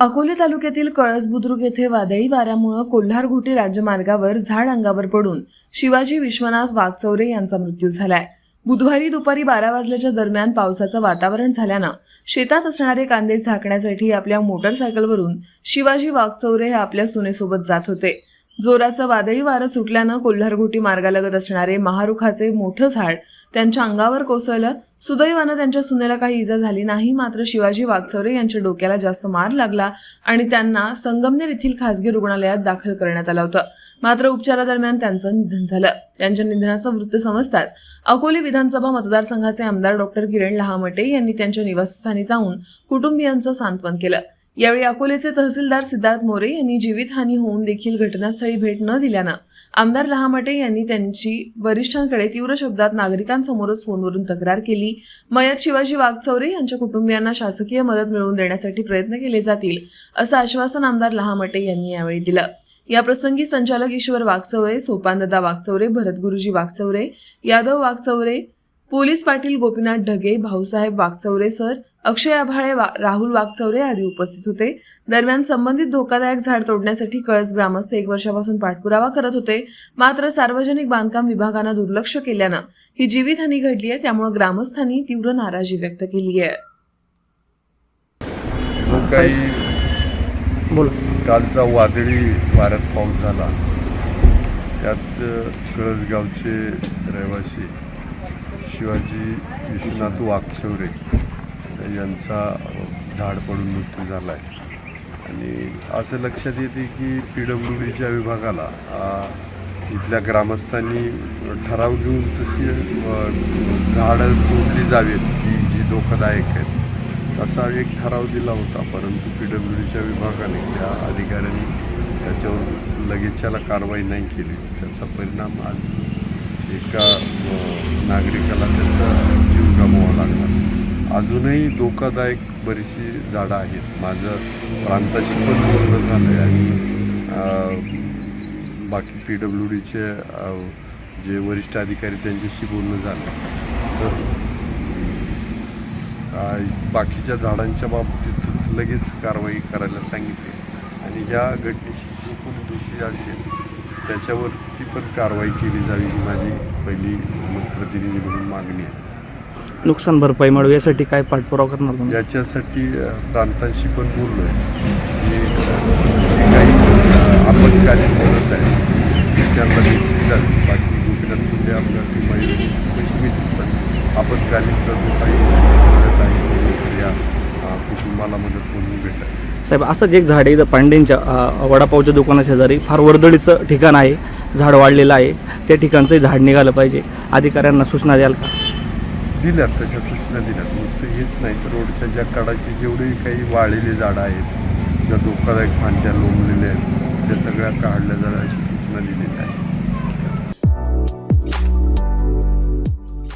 अकोले तालुक्यातील कळस बुद्रुक येथे वादळी वाऱ्यामुळे कोल्हारघुटी राज्यमार्गावर झाड अंगावर पडून शिवाजी विश्वनाथ वाघचौरे यांचा मृत्यू झालाय. बुधवारी दुपारी बारा वाजल्याच्या दरम्यान पावसाचं वातावरण झाल्यानं शेतात असणारे कांदे झाकण्यासाठी आपल्या मोटरसायकलवरून शिवाजी वाघचौरे हे आपल्या सुनेसोबत जात होते. जोराचं वादळी वारं सुटल्यानं कोल्हारघोटी मार्गालगत असणारे महारुखाचे मोठं झाड त्यांच्या अंगावर कोसळलं. सुदैवानं त्यांच्या सुनेला काही इजा झाली नाही मात्र शिवाजी वाघचौरे यांच्या डोक्याला जास्त मार लागला आणि त्यांना संगमनेर येथील खासगी रुग्णालयात दाखल करण्यात आलं होतं. मात्र उपचारादरम्यान त्यांचं निधन झालं. त्यांच्या निधनाचं वृत्त समजताच अकोले विधानसभा मतदारसंघाचे आमदार डॉक्टर किरण लहामटे यांनी त्यांच्या निवासस्थानी जाऊन कुटुंबियांचं सांत्वन केलं. यावेळी अकोलेचे तहसीलदार सिद्धार्थ मोरे यांनी जीवितहानी होऊन देखील घटनास्थळी भेट न दिल्यानं आमदार लहामटे यांनी त्यांची वरिष्ठांकडे तीव्र शब्दात नागरिकांसमोरच फोनवरून तक्रार केली. मयत शिवाजी वाघचौरे यांच्या कुटुंबियांना शासकीय मदत मिळवून देण्यासाठी प्रयत्न केले जातील असं आश्वासन आमदार लहामटे यांनी यावेळी दिलं. या प्रसंगी संचालक ईश्वर वाघचौरे सोपानदादा वाघचौरे भरत गुरुजी वाघचौरे यादव वाघचौरे पोलीस पाटील गोपीनाथ ढगे भाऊसाहेब वाघचौरे सर अक्षय आभाळे वा राहुल वाघचौरे आदी उपस्थित होते. दरम्यान संबंधित धोकादायक झाड तोडण्यासाठी कळस ग्रामस्थ एक वर्षापासून पाठपुरावा करत होते. मात्र सार्वजनिक बांधकाम विभागानं दुर्लक्ष केल्यानं ही जीवितहानी घडली आहे त्यामुळे ग्रामस्थांनी तीव्र नाराजी व्यक्त केली आहे. जो काही बोला. कालचा वादळी वाऱ्यात पाऊस झाला त्यात कळसगावचे रहिवासी शिवाजी विश्वनाथ वाघचौरे यांचा झाड पडून मृत्यू झाला आहे आणि असं लक्षात येते की पी डब्ल्यू डीच्या विभागाला इथल्या ग्रामस्थांनी ठराव घेऊन तशी झाडं तोडली जावीत ती जी धोकादायक आहेत असा एक ठराव दिला होता. परंतु पी डब्ल्यू डीच्या विभागाने त्या अधिकाऱ्यांनी त्याच्यावर लगेचच्याला कारवाई नाही केली. त्याचा परिणाम आज एका नागरिकाला त्याचा जीव गमवावा लागला अजूनही धोकादायक बरीचशी झाडं आहेत. माझं प्रांताशी पण बोलणं झालं आहे आणि बाकी पी डब्ल्यू डीचे जे वरिष्ठ अधिकारी त्यांच्याशी बोलणं झालं तर बाकीच्या झाडांच्या बाबतीत लगेच कारवाई करायला सांगितली. आणि ह्या घटनेशी जो कोणी दोषी असेल त्याच्यावरती पण कारवाई केली जावी ही माझी पहिली लोकप्रतिनिधी म्हणून मागणी आहे. नुकसान भरपाई मिळू यासाठी काय पाठपुरावा करणार तुम्ही? याच्यासाठी अ, प्रांतांशी पण बोललो आहे की जी काही आपत्कालीन मदत आहे ती त्यांना भेटली जावी बाकी गोपीनाथ मुंडे अपघाती महिलेची पैसे मिळतील पण आपत्कालीनचा जो काही मदत आहे ती या कुटुंबाला मदत म्हणून भेटावी साहेब असंच एक झाड आहे पांडेंच्या वडापावच्या दुकानाच्या शेजारी फार वर्दळीचं ठिकाण आहे. झाड वाढलेलं आहे. त्या ठिकाणचंही झाड निघालं पाहिजे. अधिकाऱ्यांना सूचना द्याल का? दिल्यात तशा सूचना दिल्यात. नुसतं हेच नाही तर रोडच्या ज्या कडाची जेवढे काही वाळलेली झाडं आहेत ज्या धोकादायक फांद्या लोंबलेल्या आहेत त्या सगळ्या काढल्या जाव्या अशी सूचना दिलेली आहे.